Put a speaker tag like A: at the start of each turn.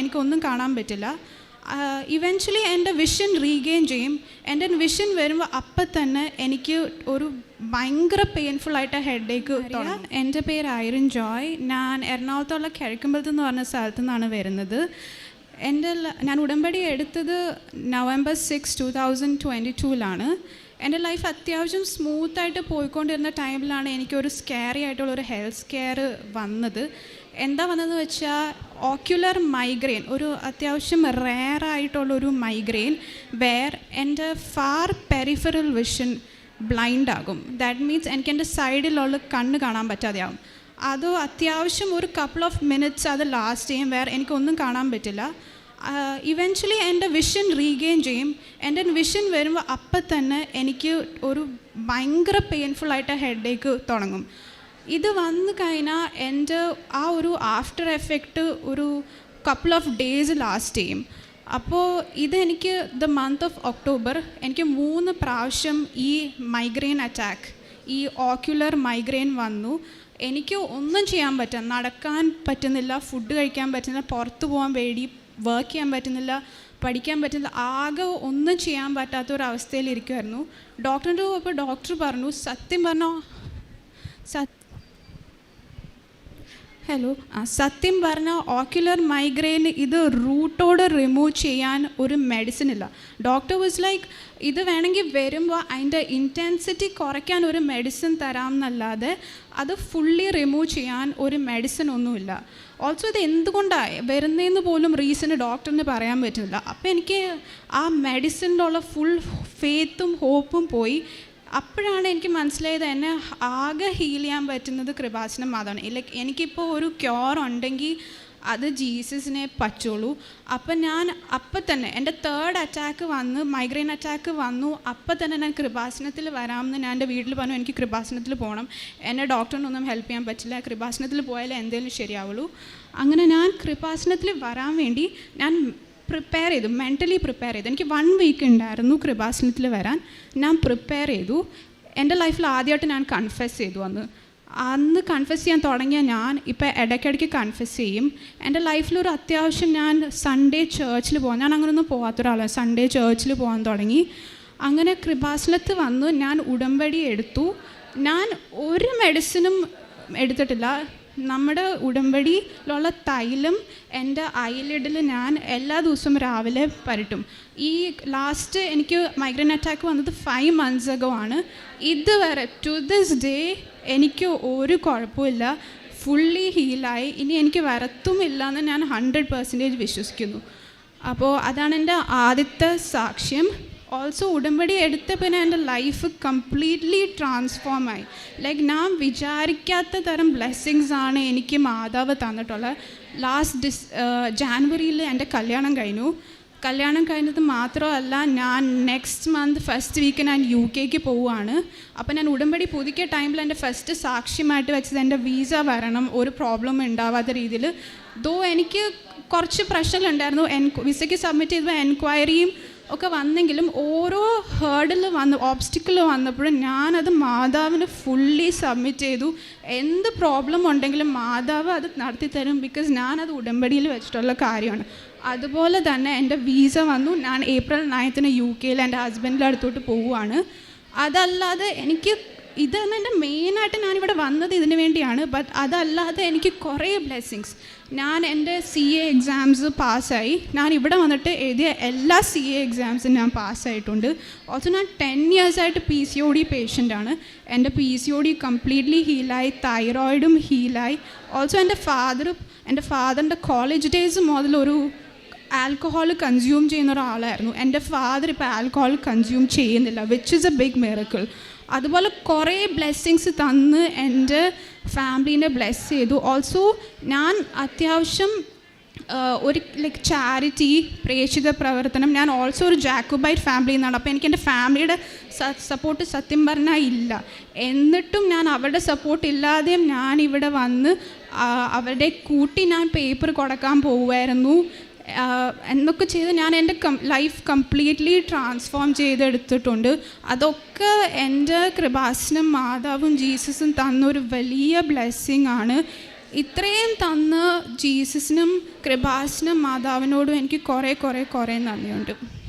A: എനിക്കൊന്നും കാണാൻ പറ്റില്ല. ഇവൻച്വലി എന്റെ വിഷൻ റീഗെയിൻ ചെയ്യും. എന്റെ വിഷൻ വരുമ്പോൾ അപ്പം തന്നെ എനിക്ക് ഒരു ഭയങ്കര പെയിൻഫുൾ ആയിട്ട് ഹെഡേക്ക് എന്റെ പേര് ഐറിൻ ജോയ് ഞാൻ എറണാകുളത്തുള്ള കിഴക്കുമ്പലത്ത് എന്ന് പറഞ്ഞ സ്ഥലത്തു നിന്നാണ് വരുന്നത്. എന്റെ ഞാൻ ഉടമ്പടി എടുത്തത് November six two thousand twenty ടൂവിലാണ് എന്റെ ലൈഫ് അത്യാവശ്യം സ്മൂത്തായിട്ട് പോയിക്കൊണ്ടിരുന്ന ടൈമിലാണ് എനിക്കൊരു സ്കെയറി ആയിട്ടുള്ള ഒരു ഹെൽത്ത് കെയർ വന്നത്. എന്താ വന്നതെന്ന് വെച്ചാൽ ഓക്യുലർ മൈഗ്രെയിൻ ഒരു അത്യാവശ്യം റെയർ ആയിട്ടുള്ളൊരു മൈഗ്രെയിൻ വേർ എന്റെ ഫാർ പെരിഫറൽ വിഷൻ ബ്ലൈൻഡ് ആകും. ദാറ്റ് മീൻസ് എനിക്ക് എന്റെ സൈഡിലുള്ള കണ്ണ് കാണാൻ പറ്റാതെയാവും. അത് അത്യാവശ്യം ഒരു കപ്പിൾ ഓഫ് മിനിറ്റ്സ് അത് ലാസ്റ്റ് ചെയ്യും. വേറെ എനിക്കൊന്നും കാണാൻ പറ്റില്ല. ഇവൻച്വലി എന്റെ വിഷൻ റീഗെയിൻ ചെയ്യും. എന്റെ വിഷൻ വരുമ്പോൾ അപ്പം തന്നെ എനിക്ക് ഒരു ഭയങ്കര പെയിൻഫുൾ ആയിട്ട് ഹെഡേക്ക് തുടങ്ങും. ഇത് വന്നു കഴിഞ്ഞാൽ എന്റെ ആ ഒരു ആഫ്റ്റർ എഫക്റ്റ് ഒരു കപ്പിൾ ഓഫ് ഡേയ്സ് ലാസ്റ്റ് ചെയ്യും. അപ്പോൾ ഇതെനിക്ക് ദ മന്ത് ഓഫ് ഒക്ടോബർ എനിക്ക് മൂന്ന് പ്രാവശ്യം ഈ മൈഗ്രെയിൻ അറ്റാക്ക് ഈ ഓക്യുലർ മൈഗ്രെയിൻ വന്നു. എനിക്ക് ഒന്നും ചെയ്യാൻ പറ്റില്ല നടക്കാൻ പറ്റുന്നില്ല ഫുഡ് കഴിക്കാൻ പറ്റുന്നില്ല പുറത്ത് പോകാൻ പേടി വർക്ക് ചെയ്യാൻ പറ്റുന്നില്ല പഠിക്കാൻ പറ്റുന്നില്ല ആകെ ഒന്നും ചെയ്യാൻ പറ്റാത്ത ഒരു അവസ്ഥയിലിരിക്കുമായിരുന്നു ഡോക്ടറിന്റെ അപ്പോൾ ഡോക്ടർ പറഞ്ഞു സത്യം പറഞ്ഞോ സത്യം ഹലോ ആ സത്യം പറഞ്ഞാൽ ഓക്യുലർ മൈഗ്രെയിൻ ഇത് റൂട്ടോട് റിമൂവ് ചെയ്യാൻ ഒരു മെഡിസിൻ ഇല്ല. ഡോക്ടർ വാസ് ലൈക്ക് ഇത് വേണമെങ്കിൽ വരുമ്പോൾ അതിന്റെ ഇന്റൻസിറ്റി കുറയ്ക്കാൻ ഒരു മെഡിസിൻ തരാം എന്നല്ലാതെ അത് ഫുള്ളി റിമൂവ് ചെയ്യാൻ ഒരു മെഡിസിൻ ഒന്നുമില്ല. ഓൾസോ ഇത് എന്തുകൊണ്ടാണ് വരുന്നതെന്ന് പോലും റീസൺ ഡോക്ടറിന് പറയാൻ പറ്റുന്നില്ല അപ്പോൾ എനിക്ക് ആ മെഡിസിനിലുള്ള ഫുൾ ഫെയ്ത്തും ഹോപ്പും പോയി. അപ്പോഴാണ് എനിക്ക് മനസ്സിലായത് എന്നെ ആകെ ഹീൽ ചെയ്യാൻ പറ്റുന്നത് കൃപാസനം മാത്രമാണ് ലൈക്ക് എനിക്കിപ്പോൾ ഒരു ക്യോർ ഉണ്ടെങ്കിൽ അത് ജീസസിനെ പറ്റുള്ളൂ. അപ്പം ഞാൻ അപ്പം തന്നെ എന്റെ തേർഡ് അറ്റാക്ക് വന്ന് മൈഗ്രെയിൻ അറ്റാക്ക് വന്നു. അപ്പം തന്നെ ഞാൻ കൃപാസനത്തിൽ വരാമെന്ന് ഞാൻ എന്റെ വീട്ടിൽ പറഞ്ഞു എനിക്ക് കൃപാസനത്തിൽ പോകണം. എന്നെ ഡോക്ടറിനൊന്നും ഹെൽപ്പ് ചെയ്യാൻ പറ്റില്ല. കൃപാസനത്തിൽ പോയാലേ എന്തെങ്കിലും ശരിയാവുള്ളൂ. അങ്ങനെ ഞാൻ കൃപാസനത്തിൽ വരാൻ വേണ്ടി ഞാൻ പ്രിപ്പയർ ചെയ്തു മെന്റലി പ്രിപ്പയർ ചെയ്തു. എനിക്ക് വൺ വീക്ക് ഉണ്ടായിരുന്നു കൃപാസനത്തിൽ വരാൻ. ഞാൻ പ്രിപ്പയർ ചെയ്തു. എന്റെ ലൈഫിൽ ആദ്യമായിട്ട് ഞാൻ കൺഫെസ് ചെയ്തു അന്ന്. അന്ന് കൺഫെസ് ചെയ്യാൻ തുടങ്ങിയ ഞാൻ ഇപ്പോൾ ഇടയ്ക്കിടയ്ക്ക് കൺഫെസ് ചെയ്യും. എന്റെ ലൈഫിലൊരു അത്യാവശ്യം ഞാൻ സൺഡേ ചേർച്ചിൽ പോകാൻ ഞാൻ അങ്ങനെയൊന്നും പോകാത്ത ഒരാളാണ് സൺഡേ ചേർച്ചിൽ പോകാൻ തുടങ്ങി. അങ്ങനെ കൃപാസനത്ത് വന്ന് ഞാൻ ഉടമ്പടി എടുത്തു. ഞാൻ ഒരു മെഡിസിനും എടുത്തിട്ടില്ല. നമ്മുടെ ഉടമ്പടിയിലുള്ള തൈലം എന്റെ ഐലിഡിൽ ഞാൻ എല്ലാ ദിവസവും രാവിലെ പരട്ടും. ഈ ലാസ്റ്റ് എനിക്ക് മൈഗ്രൈൻ അറ്റാക്ക് വന്നത് ഫൈവ് മന്ത്സ് അഗോ ആണ്. ഇതുവരെ ടു ദിസ് ഡേ എനിക്ക് ഒരു കുഴപ്പമില്ല ഫുള്ളി ഹീലായി ഇനി എനിക്ക് വരത്തുമില്ല എന്ന് ഞാൻ ഹൺഡ്രഡ് പെർസെന്റേജ് വിശ്വസിക്കുന്നു. അപ്പോൾ അതാണ് എന്റെ ആദ്യത്തെ സാക്ഷ്യം. ഓൾസോ ഉടമ്പടി എടുത്ത പിന്നെ എന്റെ ലൈഫ് കംപ്ലീറ്റ്ലി ട്രാൻസ്ഫോം ആയി. ലൈക്ക് ഞാൻ വിചാരിക്കാത്ത തരം ബ്ലെസ്സിങ്സ് ആണ് എനിക്ക് മാതാവ് തന്നിട്ടുള്ളത്. ലാസ്റ്റ് ഡിസ് ജാനുവരിയിൽ എന്റെ കല്യാണം കഴിഞ്ഞു. കല്യാണം കഴിഞ്ഞത് മാത്രമല്ല ഞാൻ നെക്സ്റ്റ് മന്ത് ഫസ്റ്റ് വീക്ക് ഞാൻ യു കെക്ക് പോവുകയാണ്. അപ്പോൾ ഞാൻ ഉടമ്പടി പുതുക്കിയ ടൈമിൽ എന്റെ ഫസ്റ്റ് സാക്ഷ്യമായിട്ട് വെച്ചത് എന്റെ വീസ വരണം ഒരു പ്രോബ്ലം ഉണ്ടാവാത്ത രീതിയിൽ. ദോ എനിക്ക് കുറച്ച് പ്രശ്നങ്ങളുണ്ടായിരുന്നു എൻ വിസയ്ക്ക് സബ്മിറ്റ് ചെയ്തപ്പോൾ എൻക്വയറിയും ഒക്കെ വന്നെങ്കിലും ഓരോ ഹേർഡിൽ വന്ന് ഓബ്സ്റ്റിക്കിൾ വന്നപ്പോഴും ഞാനത് മാതാവിന് ഫുള്ളി സബ്മിറ്റ് ചെയ്തു. എന്ത് പ്രോബ്ലം ഉണ്ടെങ്കിലും മാതാവ് അത് നടത്തി തരും ബിക്കോസ് ഞാനത് ഉടമ്പടിയിൽ വെച്ചിട്ടുള്ള കാര്യമാണ്. അതുപോലെ തന്നെ എന്റെ വീസ വന്നു. ഞാൻ ഏപ്രിൽ നയൻത്തിന് യു കെയിൽ എന്റെ ഹസ്ബൻഡിന്റെ അടുത്തോട്ട് പോവുകയാണ് അതല്ലാതെ എനിക്ക് ഇതാണ് എന്റെ മെയിനായിട്ട് ഞാനിവിടെ വന്നത് ഇതിന് വേണ്ടിയാണ്. ബട്ട് അതല്ലാതെ എനിക്ക് കുറേ ബ്ലെസ്സിങ്സ് ഞാൻ എന്റെ സി എ എക്സാംസ് പാസ്സായി. ഞാൻ ഇവിടെ വന്നിട്ട് എഴുതിയ എല്ലാ സി എ എക്സാംസും ഞാൻ പാസ്സായിട്ടുണ്ട്. ഓൾസോ ഞാൻ ടെൻ ഇയേഴ്സായിട്ട് പി സി ഒ ഡി പേഷ്യന്റാണ് എന്റെ P C O D completely ഹീലായി തൈറോയിഡും ഹീലായി ഓൾസോ എന്റെ ഫാദർ എന്റെ ഫാദറിന്റെ കോളേജ് ഡേയ്സ് മുതൽ ഒരു ആൽക്കഹോൾ കൺസ്യൂം ചെയ്യുന്ന ഒരാളായിരുന്നു. എന്റെ ഫാദർ ഇപ്പോൾ ആൽക്കഹോൾ കൺസ്യൂം ചെയ്യുന്നില്ല which is a big miracle അതുപോലെ കുറേ ബ്ലെസ്സിങ്സ് തന്ന് എന്റെ ഫാമിലീനെ ബ്ലെസ് ചെയ്തു. ഓൾസോ ഞാൻ അത്യാവശ്യം ഒരു ലൈക്ക് ചാരിറ്റി പ്രേക്ഷിത പ്രവർത്തനം. ഞാൻ ഓൾസോ ഒരു ജാക്കോബൈറ്റ് ഫാമിലിയിൽ നിന്നാണ് അപ്പോൾ എനിക്ക് എന്റെ ഫാമിലിയുടെ സപ്പോർട്ട് സത്യം പറഞ്ഞാൽ ഇല്ല. എന്നിട്ടും ഞാൻ അവരുടെ സപ്പോർട്ട് ഇല്ലാതെയും ഞാൻ ഇവിടെ വന്ന് അവരുടെ കൂട്ടി ഞാൻ പേപ്പർ കൊടുക്കാൻ പോവുമായിരുന്നു. എന്നൊക്കെ ചെയ്ത് ഞാൻ എന്റെ ലൈഫ് കംപ്ലീറ്റ്ലി ട്രാൻസ്ഫോം ചെയ്തെടുത്തിട്ടുണ്ട്. അതൊക്കെ എന്റെ കൃപാസനും മാതാവും ജീസസും തന്നൊരു വലിയ ബ്ലെസ്സിങ് ആണ്. ഇത്രയും തന്ന ജീസസിനും കൃപാസനും മാതാവിനോടും എനിക്ക് കുറേ കുറേ കുറേ നന്ദിയുണ്ട്.